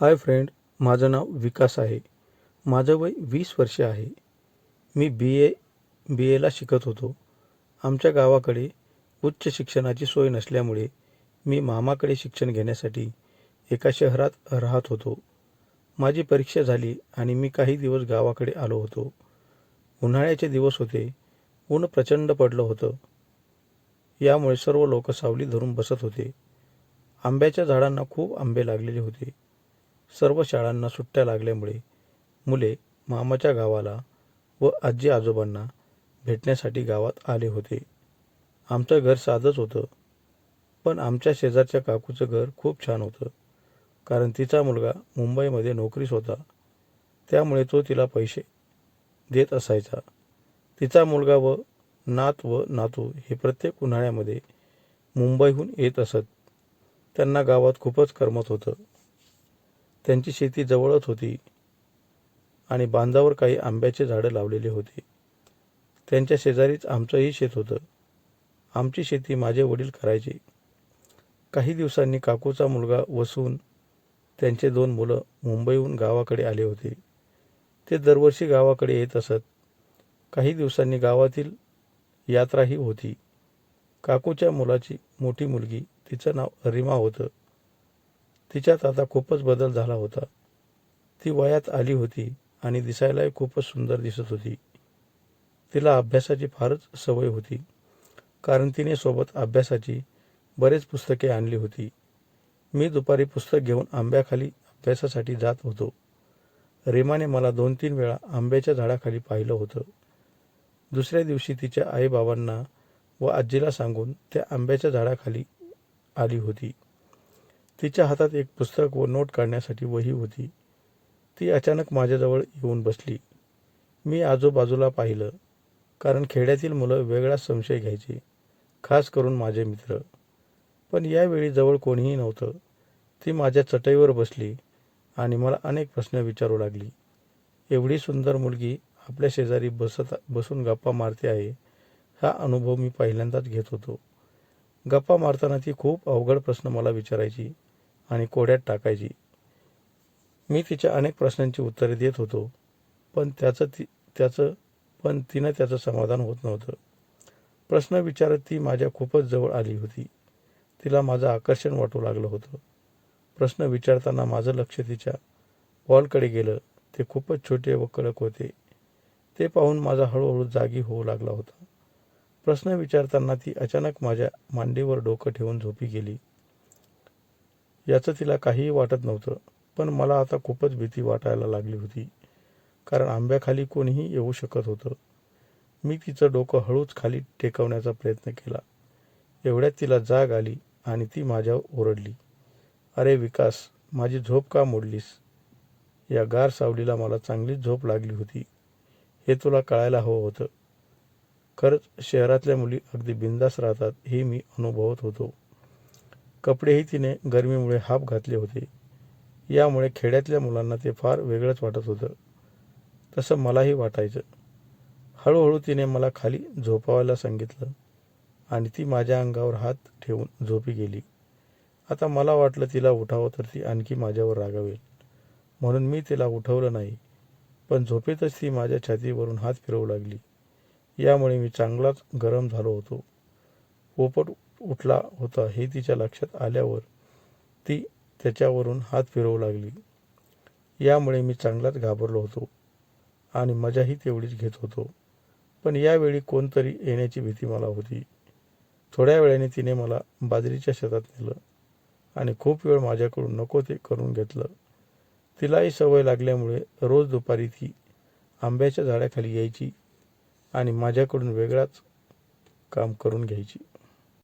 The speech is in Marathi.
हाय फ्रेंड माझं नाव विकास आहे. माझं वय वीस वर्षे आहे. मी बी ए बी एला शिकत होतो. आमच्या गावाकडे उच्च शिक्षणाची सोय नसल्यामुळे मी मामाकडे शिक्षण घेण्यासाठी एका शहरात राहत होतो. माझी परीक्षा झाली आणि मी काही दिवस गावाकडे आलो होतो. उन्हाळ्याचे दिवस होते. ऊन प्रचंड पडलं होतं. यामुळे सर्व लोक सावली धरून बसत होते. आंब्याच्या झाडांना खूप आंबे लागलेले होते. सर्व शाळांना सुट्ट्या लागल्यामुळे मुले मामाच्या गावाला व आजी आजोबांना भेटण्यासाठी गावात आले होते. आमचं घर साधंच होतं पण आमच्या शेजारच्या काकूचं घर खूप छान होतं कारण तिचा मुलगा मुंबईमध्ये नोकरीस होता. त्यामुळे तो तिला पैसे देत असायचा. तिचा मुलगा व नात व नातू हे प्रत्येक उन्हाळ्यामध्ये मुंबईहून येत असत. त्यांना गावात खूपच करमत होतं. त्यांची शेती जवळच होती आणि बांधावर काही आंब्याचे झाडं लावलेले होते. त्यांच्या शेजारीच आमचंही शेत होतं. आमची शेती माझे वडील करायचे. काही दिवसांनी काकूचा मुलगा वसून त्यांचे दोन मुलं मुंबईहून गावाकडे आले होते. ते दरवर्षी गावाकडे येत असत. काही दिवसांनी गावातील यात्राही होती. काकूच्या मुलाची मोठी मुलगी तिचं नाव रीमा होतं. तिच्यात आता खूपच बदल झाला होता. ती वयात आली होती आणि दिसायलाही खूपच सुंदर दिसत होती. तिला अभ्यासाची फारच सवय होती. कारण तिने सोबत अभ्यासाची बरेच पुस्तके आणली होती. मी दुपारी पुस्तक घेऊन आंब्याखाली अभ्यासासाठी जात होतो. रेमाने मला दोन तीन वेळा आंब्याच्या झाडाखाली पाहिलं होतं. दुसऱ्या दिवशी तिच्या आईबाबांना व आजीला सांगून त्या आंब्याच्या झाडाखाली आली होती. तिच्या हातात एक पुस्तक व नोट काढण्यासाठी वही होती. ती अचानक माझ्याजवळ येऊन बसली. मी आजूबाजूला पाहिलं. कारण खेड्यातील मुलं वेगळा संशय घ्यायची खास करून माझे मित्र. पण यावेळी जवळ कोणीही नव्हतं. ती माझ्या चटईवर बसली आणि मला अनेक प्रश्न विचारू लागली. एवढी सुंदर मुलगी आपल्या शेजारी बसत बसून गप्पा मारते आहे हा अनुभव मी पहिल्यांदाच घेत होतो. गप्पा मारताना ती खूप अवघड प्रश्न मला विचारायची. आणि कोड्यात टाकायची. मी तिच्या अनेक प्रश्नांची उत्तरे देत होतो पण त्याचं ती त्याचं पण तिनं त्याचं समाधान होत नव्हतं. प्रश्न विचारत ती माझ्या खूपच जवळ आली होती. तिला माझं आकर्षण वाटू लागलं होतं. प्रश्न विचारताना माझं लक्ष तिच्या वॉलकडे गेलं. ते खूपच छोटे व कडक होते. ते पाहून माझा हळूहळू जागी होऊ लागला होता. प्रश्न विचारताना ती अचानक माझ्या मांडीवर डोकं ठेवून झोपी गेली. याचं तिला काहीही वाटत नव्हतं पण मला आता खूपच भीती वाटायला लागली होती. कारण आंब्याखाली कोणीही येऊ शकत होतं. मी तिचं डोकं हळूच खाली टेकवण्याचा प्रयत्न केला. एवढ्यात तिला जाग आली आणि ती माझ्यावर ओरडली. अरे विकास माझी झोप का मोडलीस? या गार सावलीला मला चांगलीच झोप लागली होती. हे तुला कळायला हवं होतं. खरंच शहरातल्या मुली अगदी बिंदास राहतात हे मी अनुभवत होतो. कपडेही तिने गरमीमुळे हाफ घातले होते. यामुळे खेड्यातल्या मुलांना ते फार वेगळंच वाटत होतं. तसं मलाही वाटायचं. हळूहळू तिने मला खाली झोपावायला सांगितलं आणि ती माझ्या अंगावर हात ठेवून झोपी गेली. आता मला वाटलं तिला उठावं तर ती आणखी माझ्यावर रागावेल. म्हणून मी तिला उठवलं नाही पण झोपेतच ती माझ्या छातीवरून हात फिरवू लागली. यामुळे मी चांगलाच गरम झालो होतो. पोपट उठला होता हे तिच्या लक्षात आल्यावर ती त्याच्यावरून हात फिरवू लागली. यामुळे मी चांगलाच घाबरलो होतो आणि मजाही तेवढीच घेत होतो. पण यावेळी कोणतरी येण्याची भीती मला होती. थोड्या वेळाने तिने मला बाजरीच्या शेतात नेलं आणि खूप वेळ माझ्याकडून नको ते करून घेतलं. तिलाही सवय लागल्यामुळे रोज दुपारी ती आंब्याच्या झाडाखाली यायची आणि माझ्याकडून वेगळाच काम करून घ्यायची.